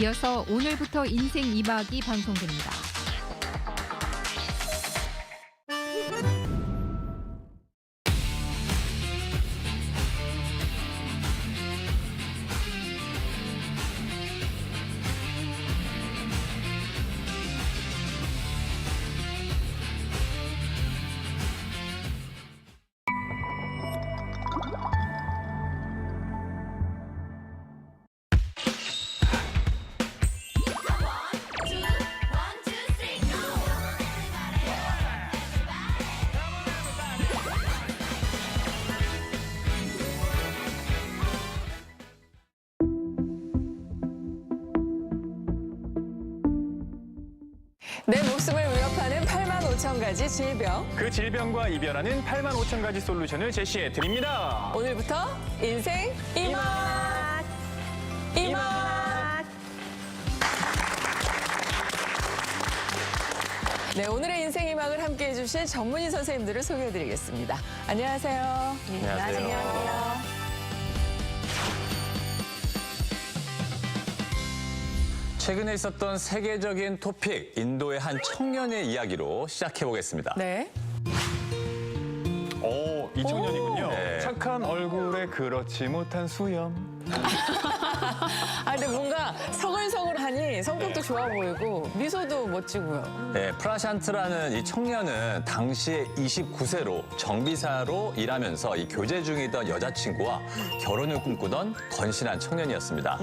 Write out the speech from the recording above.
이어서 오늘부터 인생 2박이 방송됩니다. 내 목숨을 위협하는 8만 5천 가지 질병. 그 질병과 이별하는 8만 5천 가지 솔루션을 제시해 드립니다. 오늘부터 인생 이맛! 이맛! 네, 오늘의 인생 이막을 함께 해주실 전문의 선생님들을 소개해드리겠습니다. 안녕하세요. 네, 안녕하세요. 최근에 있었던 세계적인 토픽, 인도의 한 청년의 이야기로 시작해 보겠습니다. 네. 오, 이 청년이군요. 네. 착한 얼굴에 그렇지 못한 수염. 아, 근데 뭔가 서글서글하니 성격도 네. 좋아 보이고 미소도 멋지고요. 네, 프라샨트라는 이 청년은 당시에 29세로 정비사로 일하면서 이 교제 중이던 여자친구와 결혼을 꿈꾸던 건실한 청년이었습니다.